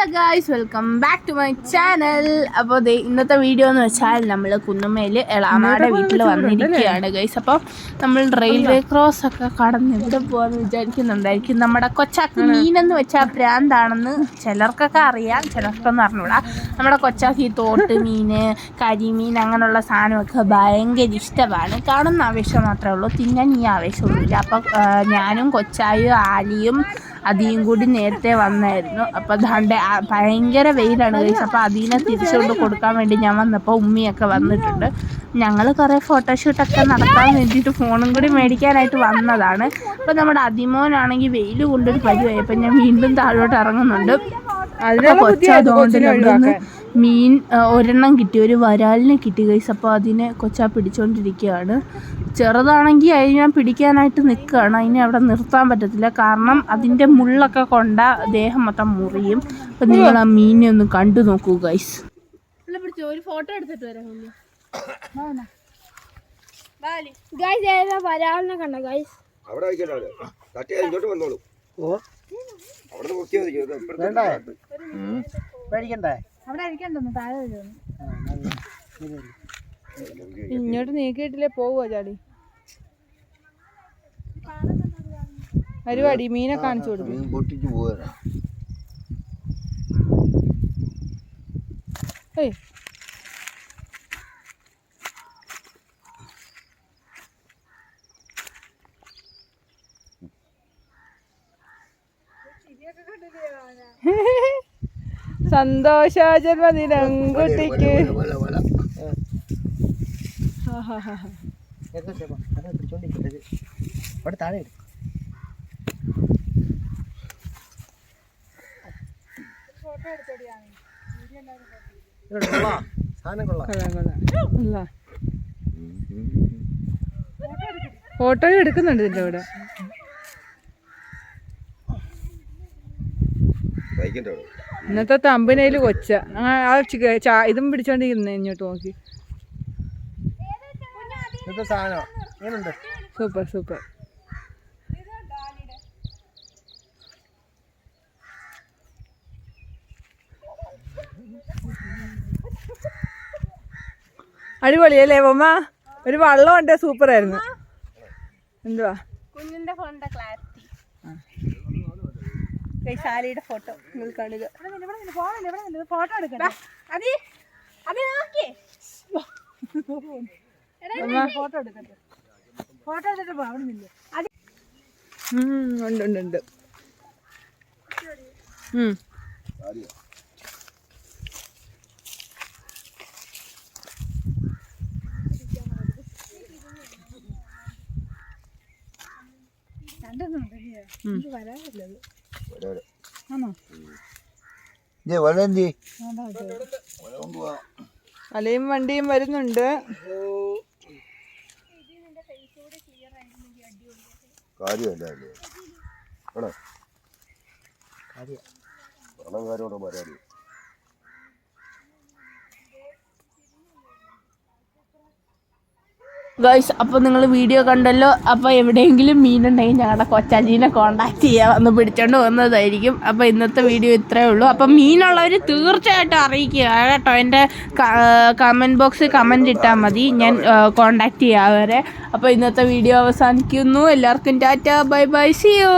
Hello guys welcome back to my channel അപ്പോൾ ദേ ഇന്നത്തെ വീഡിയോ എന്ന് വെച്ചാൽ നമ്മൾ കുന്നുമേൽ എളാമാടെ വീട്ടിൽ വന്നിരിക്കുകയാണ് ഗൈസ് അപ്പോൾ നമ്മൾ റെയിൽവേ ക്രോസ് ഒക്കെ കടന്ന് ഇവിടെ പോകാന്ന് വിചാരിക്കുന്നുണ്ടായിരിക്കും. നമ്മുടെ കൊച്ചാക്ക് മീനെന്ന് വെച്ചാൽ ഭ്രാന്താണെന്ന് ചിലർക്കൊക്കെ അറിയാം ചിലർക്കൊന്നും അറിഞ്ഞൂടാ. നമ്മുടെ കൊച്ചാക്ക് ഈ തോട്ട് മീന് കരിമീൻ അങ്ങനെയുള്ള സാധനമൊക്കെ ഭയങ്കര ഇഷ്ടമാണ്. കാണുന്ന ആവേശം മാത്രമേ ഉള്ളൂ തിന്നാൻ ഈ ആവേശമൊന്നുമില്ല. അപ്പൊ ഞാനും കൊച്ചായും ആലിയും അതിയും കൂടി നേരത്തെ വന്നായിരുന്നു. അപ്പോൾ അതാണ്ട് ഭയങ്കര വെയിലാണ് കഴിച്ചത് അപ്പോൾ അതിനെ തിരിച്ചുകൊണ്ട് കൊടുക്കാൻ വേണ്ടി ഞാൻ വന്നപ്പോൾ ഉമ്മിയൊക്കെ വന്നിട്ടുണ്ട്. ഞങ്ങൾ കുറേ ഫോട്ടോഷൂട്ടൊക്കെ നടത്താൻ വേണ്ടിയിട്ട് ഫോണും കൂടി മേടിക്കാനായിട്ട് വന്നതാണ്. അപ്പോൾ നമ്മുടെ അതിമോനാണെങ്കിൽ വെയിൽ കൊണ്ടൊരു പരിവായി. ഞാൻ വീണ്ടും താഴോട്ട് ഇറങ്ങുന്നുണ്ട്. അതിനെ കൊച്ചു അതുകൊണ്ട്. മീൻ ഒരെണ്ണം കിട്ടി. ഒരു വരാലിനെ കിട്ടി ഗൈസ് അപ്പോൾ അതിനെ കൊച്ചാ പിടിച്ചോണ്ടിരിക്കുകയാണ് ചെറുതാണെങ്കിൽ അതിനെ ഞാൻ പിടിക്കാനായിട്ട് നിൽക്കുകയാണ് അതിനെ അവിടെ നിർത്താൻ പറ്റത്തില്ല. കാരണം അതിന്റെ മുള്ളൊക്കെ കൊണ്ട ദേഹം മൊത്തം മുറിയും. അപ്പം നിങ്ങൾ ആ മീനെ ഒന്ന് കണ്ടു നോക്കൂ ഗൈസ് ഒരു ഫോട്ടോ എടുത്തിട്ട് വരാം ഗൈസ് ഏതാ വരാളിനെ കണ്ട ഗൈസ് അവിടെ അവിടെ. ഇങ്ങോട്ട് വന്നോളൂ. അവിടെ നോക്കിയാൽ മതി. ഭാഗത്ത്. പേടിക്കണ്ടേ? അവിടെ ഇരിക്കണ്ടെന്ന് താഴെ വരുന്നു ഇങ്ങോട്ട് നീക്കിയിട്ടില്ലേ പോവുക ചാടി? പരിപാടി മീനെ കാണിച്ചു കൊടുക്കും. മീൻ പൊട്ടിച്ച് ഏയ്. സന്തോഷ ജന്മദിനം കുട്ടിക്ക് ഫോട്ടോ എടുക്കുന്നുണ്ട് ഇതിന്റെ കൂടെ വൈകിട്ട് അവിടെ ഇന്നത്തെ തമ്പിനയിൽ കൊച്ച. ആ ചാ- ഇതും പിടിച്ചോണ്ടിരുന്നേ ഇങ്ങോട്ട് നോക്കി. Super super. അടിപൊളിയല്ലേ ബൊമ്മ ഒരു വള്ളം ഉണ്ട് സൂപ്പർ ആയിരുന്നു എന്തുവാ? കുഞ്ഞിന്റെ ഫോണിന്റെ ക്ലാരിറ്റി. ശാലിയുടെ ഫോട്ടോ നിങ്ങൾ കാണുക. ഫോട്ടോ എടുക്കണ്ട അതി അതി നോക്കിയേ. ഫോട്ടോ എടുക്കട്ടെ. ഫോട്ടോ എടുത്തിട്ട് പോ അവിടെ നിന്നില്ല ഉം, ഉണ്ട് ഉണ്ട് ഉണ്ട്. വരാറില്ലത് ആണോ. അലയും വണ്ടിയും വരുന്നുണ്ട്. കാര്യമല്ലേ കാര്യം പരാതി? ഗൈസ് അപ്പോൾ നിങ്ങൾ വീഡിയോ കണ്ടല്ലോ. അപ്പോൾ എവിടെയെങ്കിലും മീനുണ്ടെങ്കിൽ ഞങ്ങളുടെ കൊച്ചാജീനെ കോണ്ടാക്ട് ചെയ്യാൻ വന്ന് പിടിച്ചോണ്ട് വന്നതായിരിക്കും. അപ്പോൾ ഇന്നത്തെ വീഡിയോ ഇത്രയേ ഉള്ളൂ. അപ്പം മീനുള്ളവർ തീർച്ചയായിട്ടും അറിയിക്കുക കേട്ടോ. എന്റെ കമന്റ് ബോക്സിൽ കമന്റ് ഇട്ടാൽ മതി. ഞാൻ കോണ്ടാക്ട് ചെയ്യാം അവരെ. അപ്പോൾ ഇന്നത്തെ വീഡിയോ അവസാനിക്കുന്നു. എല്ലാവർക്കും ടാറ്റ. Bye bye. സിയോ